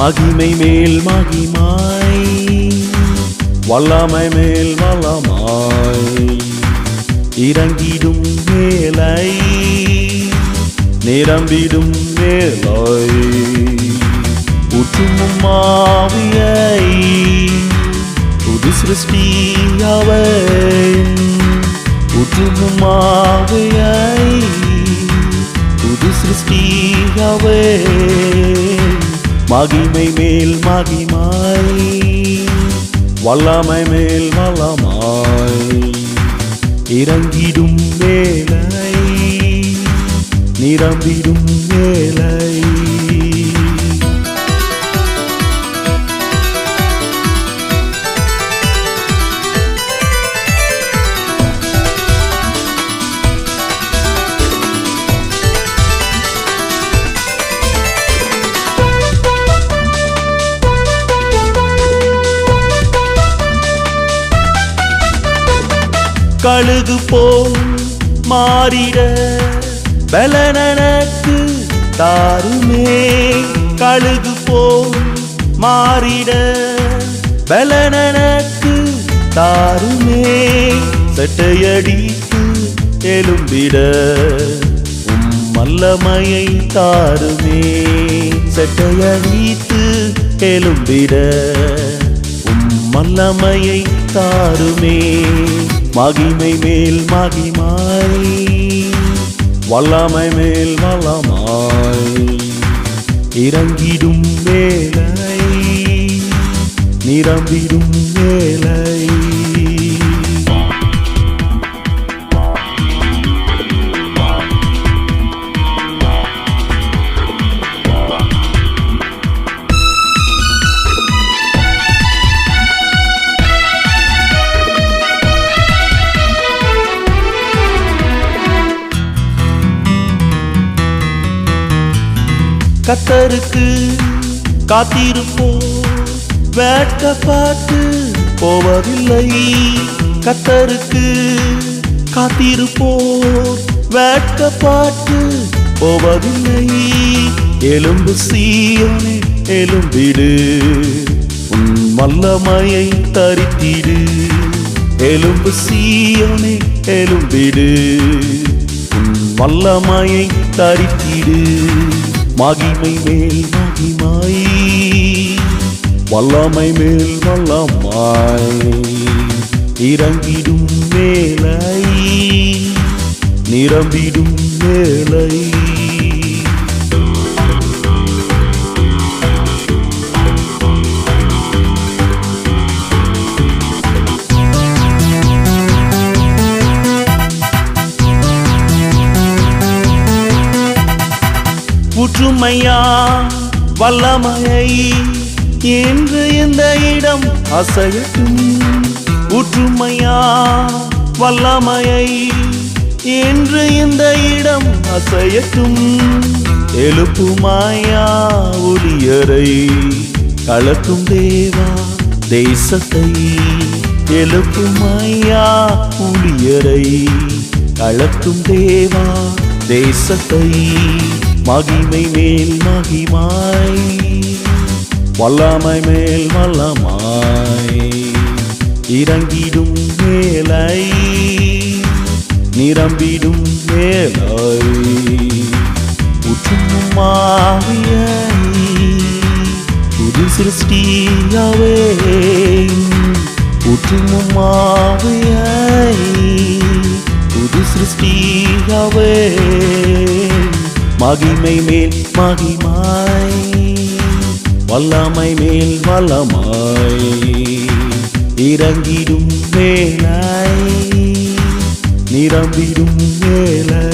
மகிமை மேல் மகிமாய் வல்லமை மேல் வல்லமாய் இறங்கிடும் மேலை நிரம்பிடும் மேலாய் ஊற்றுமும் மாவியை புது சிருஷ்டியாவை ஊற்றுமும் மாவியை புது சிருஷ்டியாவே மகிமை மேல் மகிமாய் வல்லமை மேல் வல்லமாய். இறங்கிடும் வேலை நிரம்பிடும் வேலை. கழுகு போல் மாறிட பலனனக்கு தாருமே. கழுகு போல் மாறிட பலனனக்கு தாருமே. செட்டையடித்து எழும்பிட மல்லமையை தாருமே. செட்டையடித்து எழும்பிட மல்லமையை தாருமே. மகிமை மேல் மகிமாய் வல்லமை மேல் வல்லமாய் இறங்கிடும் வேலை நிரம்பிடும் வேலை கத்தருக்கு காத்திருப்போம். வேட்கப்பாட்டு போவதில்லை. கத்தருக்கு காத்திருப்போம். வேட்கப்பாட்டு போவதில்லை. எலும்பு சீயனே எலும்பிடு. உன் வல்லமையை தரித்திடு. எலும்பு சீயனே எலும்பிடு. உன் வல்லமையை தரித்திடு. மகிமை மேல் மகிமாய் வல்லமை மேல் வல்லமாய் இறங்கிடும் மேலை நிரம்பிடும் மேலை. ஒற்றுமையா வல்லமையை என்று இந்த இடம் அசையட்டும். ஒற்றுமையா வல்லமையை என்று இந்த இடம் அசையட்டும். எழுப்புமாயா ஒளியரை கலக்கும் தேவா தேசத்தை. எழுப்புமாயா ஒளியரை கலக்கும் தேவா தேசத்தை. மகிமை மேல் மகிமாய் வல்லமை மேல் வல்லமாய். இறங்கிடும் மேலை நிரம்பிடும் மேலை உற்றும் புது சிருஷ்டியாவே. உற்றும் புது சிருஷ்டியாவே. மகிமை மேல் மகிமாய் வல்லமை மேல் வல்லமாய் இறங்கிடும் வேலை நிரம்பிடும் வேலை